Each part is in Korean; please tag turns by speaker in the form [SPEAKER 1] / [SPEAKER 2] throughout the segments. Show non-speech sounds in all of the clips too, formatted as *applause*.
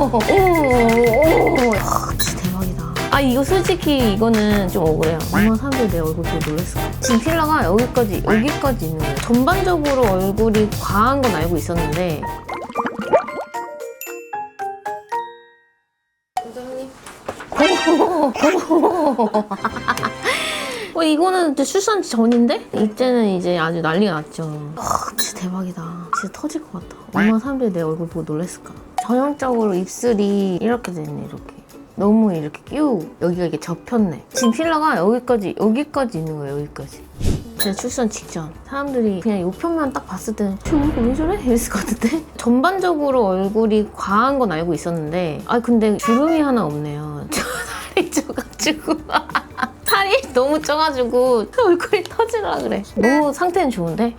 [SPEAKER 1] 오, 오, 아, 진짜 대박이다. 아 이거 솔직히 이거는 좀 억울해요. 얼마나 사람들이 내 얼굴 보고 놀랐을까. 지금 필러가 여기까지 여기까지 있는 거예요. 전반적으로 얼굴이 과한 건 알고 있었는데 어, 이거는 이제 출산 전인데? 이때는 이제 아주 난리가 났죠. 아, 진짜 대박이다. 진짜 터질 것 같다. 얼마나 사람들이 내 얼굴 보고 놀랐을까. 전형적으로 입술이 이렇게 됐네, 이렇게. 너무 이렇게 끼우 여기가 이게 접혔네. 지금 필러가 여기까지, 여기까지 있는 거예요, 여기까지. 제 출산 직전 사람들이 그냥 이 편만 딱 봤을 때는 저 얼굴 왜 저래? 이랬을 것 같은데 *laughs* 전반적으로 얼굴이 과한 건 알고 있었는데 아 근데 주름이 하나 없네요 *laughs* 저 살이 쪄가지고 *laughs* 살이 너무 쪄가지고 얼굴이 터지라 그래 너무 상태는 좋은데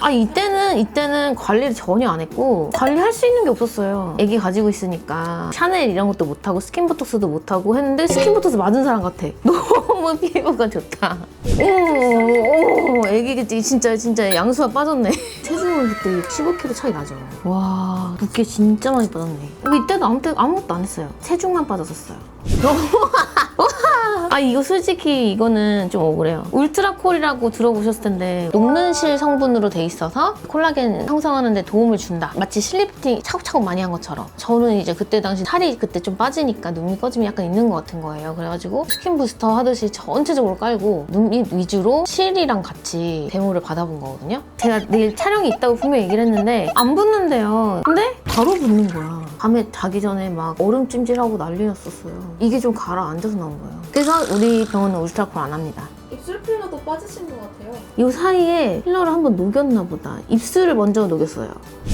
[SPEAKER 1] 아 이때는 이때는 관리를 전혀 안 했고 관리할 수 있는 게 없었어요. 애기 가지고 있으니까 샤넬 이런 것도 못 하고 스킨보톡스도 못 하고 했는데 스킨보톡스 맞은 사람 같아. *laughs* 너무 피부가 좋다. 오, 오, 애기 진짜 진짜 양수가 빠졌네. *laughs* 체중은 그때 15kg 차이 나죠. 와, 두께 진짜 많이 빠졌네. 이때도 아무 때 아무것도 안 했어요. 체중만 빠졌었어요. *laughs* 아 이거 솔직히 이거는 좀 억울해요. 울트라콜이라고 들어보셨을 텐데 녹는 실 성분으로 돼 있어서 콜라겐 형성하는 데 도움을 준다. 마치 실리프팅 차곡차곡 많이 한 것처럼. 저는 이제 그때 당시 살이 그때 좀 빠지니까 눈이 꺼짐이 약간 있는 것 같은 거예요. 그래가지고 스킨 부스터 하듯이 전체적으로 깔고 눈밑 위주로 실이랑 같이 데모를 받아본 거거든요. 제가 내일 촬영이 있다고 분명히 얘기를 했는데 안 붙는데요. 근데 바로 붙는 거야. 밤에 자기 전에 막 얼음 찜질하고 난리 났었어요. 이게 좀 가라앉아서 나온 거예요. 그래서 우리 병원은 울트라콜 안 합니다.
[SPEAKER 2] 입술 필러도 빠지신 것 같아요.
[SPEAKER 1] 이 사이에 필러를 한번 녹였나 보다. 입술을 먼저 녹였어요.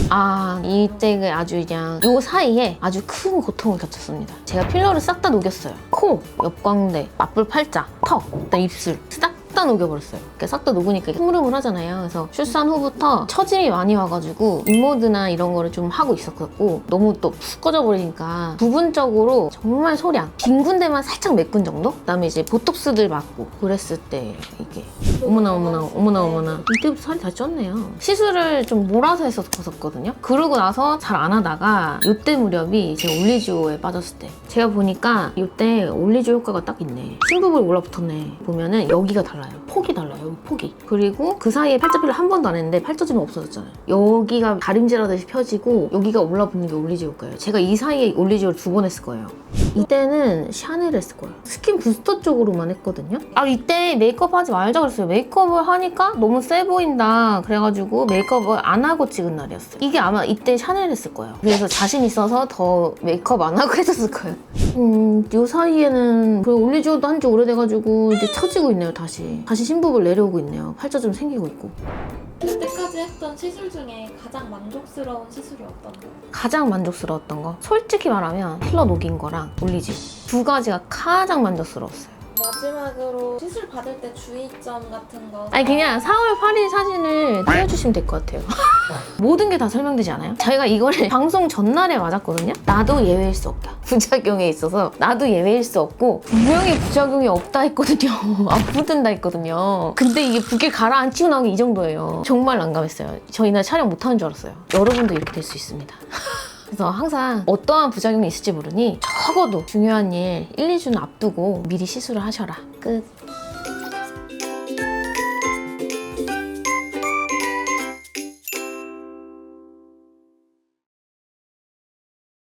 [SPEAKER 1] 아, 이때 그 아주 그냥 이 사이에 아주 큰 고통을 겪었습니다. 제가 필러를 싹 다 녹였어요. 코, 옆광대, 맞불 팔자, 턱, 그다음 입술 싹 다 녹여버렸어요. 이렇게 싹다 녹으니까 흐물흐물하잖아요. 그래서 출산 후부터 처짐이 많이 와가지고 인모드나 이런 거를 좀 하고 있었고 너무 또 푹 꺼져버리니까 부분적으로 정말 소량. 빈 군데만 살짝 메꾼 정도? 그다음에 이제 보톡스들 맞고 그랬을 때 이게 어머나 어머나 어머나 어머나. 이때부터 살이 다 쪘네요. 시술을 좀 몰아서 했었거든요. 그러고 나서 잘 안 하다가 이때 무렵이 제가 올리지오에 빠졌을 때. 제가 보니까 이때 올리지오 효과가 딱 있네. 신부불 올라붙었네. 보면은 여기가 달라 요 폭이 달라요 여기 폭이 그리고 그 사이에 팔자필러 한 번도 안 했는데 팔자주름 없어졌잖아요 여기가 다림질하듯이 펴지고 여기가 올라붙는 게 올리지오 효과예요 제가 이 사이에 올리지오를 두번 했을 거예요 이때는 샤넬 했을 거예요. 스킨 부스터 쪽으로만 했거든요. 아 이때 메이크업 하지 말자 그랬어요. 메이크업을 하니까 너무 세 보인다. 그래가지고 메이크업을 안 하고 찍은 날이었어요. 이게 아마 이때 샤넬 했을 거예요. 그래서 자신 있어서 더 메이크업 안 하고 *laughs* 해줬을 거예요. 음, 요 사이에는 그 올리지오도 한 지 오래돼가지고 이제 처지고 있네요. 다시 다시 신부를 내려오고 있네요. 팔자 좀 생기고 있고.
[SPEAKER 2] 그때까지 했던 시술 중에 가장 만족스러운 시술이 어떤 거예요?
[SPEAKER 1] 가장 만족스러웠던 거 솔직히 말하면 필러 녹인 거랑 올리지오 두 가지가 가장 만족스러웠어요.
[SPEAKER 2] 마지막으로 시술 받을 때 주의점 같은 거
[SPEAKER 1] 아니 그냥 4월 8일 사진을 띄워주시면 될 것 같아요. *laughs* 모든 게 다 설명되지 않아요? 저희가 이거를 *laughs* 방송 전날에 맞았거든요. 나도 예외일 수 없다. *laughs* 부작용에 있어서 나도 예외일 수 없고 분명히 부작용이 없다 했거든요. 아프든다 했거든요. 근데 이게 붓길 가라앉히고 나온 게이 정도예요. 정말 난감했어요. 저 이날 촬영 못하는 줄 알았어요. 여러분도 이렇게 될 수 있습니다. 그래서 항상 어떠한 부작용이 있을지 모르니 적어도 중요한 일 1, 2주는 앞두고 미리 시술을 하셔라. 끝.